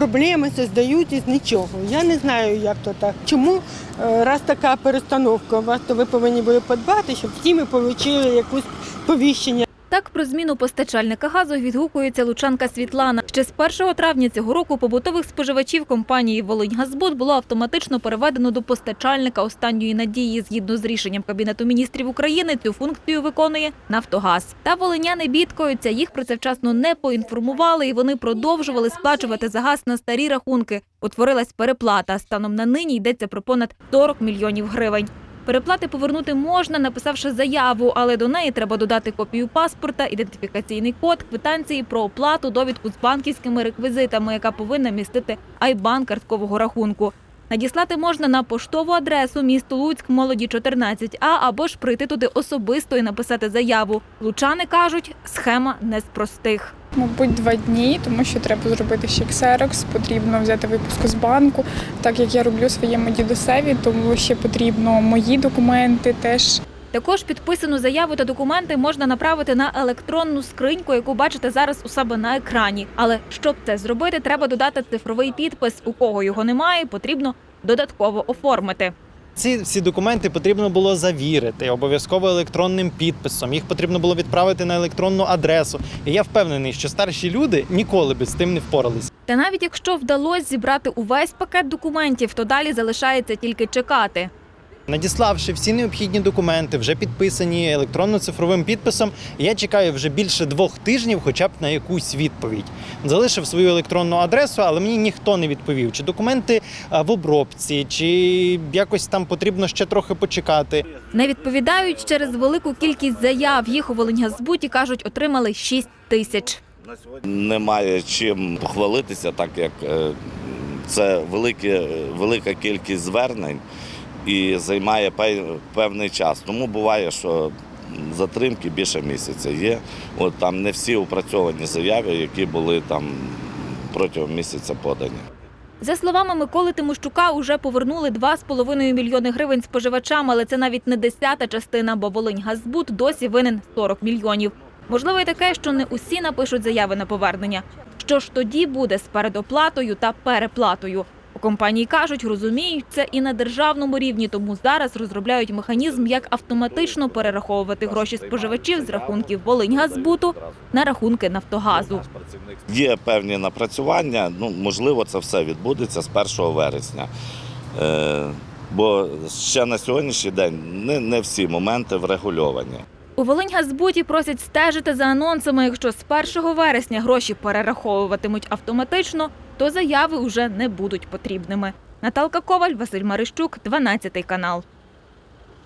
проблеми создають із нічого. Я не знаю, як то так. Чому е, раз така перестановка у вас, то ви повинні були подбати, щоб всі ми отримали якусь повіщення. Так про зміну постачальника газу відгукується лучанка Світлана. Ще з 1 травня цього року побутових споживачів компанії «Волиньгазбуд» було автоматично переведено до постачальника останньої надії. Згідно з рішенням Кабінету міністрів України, цю функцію виконує «Нафтогаз». Та волиняни бідкаються, їх про це вчасно не поінформували, і вони продовжували сплачувати за газ на старі рахунки. Утворилась переплата. Станом на нині йдеться про понад 40 мільйонів гривень. Переплати повернути можна, написавши заяву, але до неї треба додати копію паспорта, ідентифікаційний код, квитанції про оплату, довідку з банківськими реквізитами, яка повинна містити айбан карткового рахунку. Надіслати можна на поштову адресу місто Луцьк, молоді 14А, або ж прийти туди особисто і написати заяву. Лучани кажуть, схема не з простих. Мабуть, два дні, тому що треба зробити ще ксерокс, потрібно взяти випуску з банку, так як я роблю своєму дідусеві, тому ще потрібно мої документи теж. Також підписану заяву та документи можна направити на електронну скриньку, яку бачите зараз у себе на екрані. Але щоб це зробити, треба додати цифровий підпис. У кого його немає, потрібно додатково оформити. Ці всі документи потрібно було завірити обов'язково електронним підписом. Їх потрібно було відправити на електронну адресу. І я впевнений, що старші люди ніколи би з тим не впорались. Та навіть якщо вдалося зібрати увесь пакет документів, то далі залишається тільки чекати. Надіславши всі необхідні документи, вже підписані електронно-цифровим підписом, я чекаю вже більше двох тижнів, хоча б на якусь відповідь. Залишив свою електронну адресу, але мені ніхто не відповів, чи документи в обробці, чи якось там потрібно ще трохи почекати. Не відповідають через велику кількість заяв. Їх у Волиньгазбуті, кажуть, отримали 6 тисяч. Немає чим похвалитися, так як е, це велике, велика кількість звернень і займає певний час. Тому буває, що затримки більше місяця є. От там не всі опрацьовані заяви, які були там протягом місяця подані. За словами Миколи Тимощука, уже повернули 2,5 мільйони гривень споживачам, але це навіть не десята частина, бо Волиньгазбуд досі винен 40 мільйонів. Можливо, і таке, що не усі напишуть заяви на повернення. Що ж тоді буде з передоплатою та переплатою? Компанії кажуть, розуміють це і на державному рівні, тому зараз розробляють механізм, як автоматично перераховувати гроші споживачів з рахунків Волиньгазбуту на рахунки Нафтогазу. Є певні напрацювання, ну можливо, це все відбудеться з 1 вересня. Е, бо ще на сьогоднішній день не, не всі моменти врегульовані. У Волиньгазбуті просять стежити за анонсами. Якщо з 1 вересня гроші перераховуватимуть автоматично, то заяви вже не будуть потрібними. Наталка Коваль, Василь Марищук, 12 канал.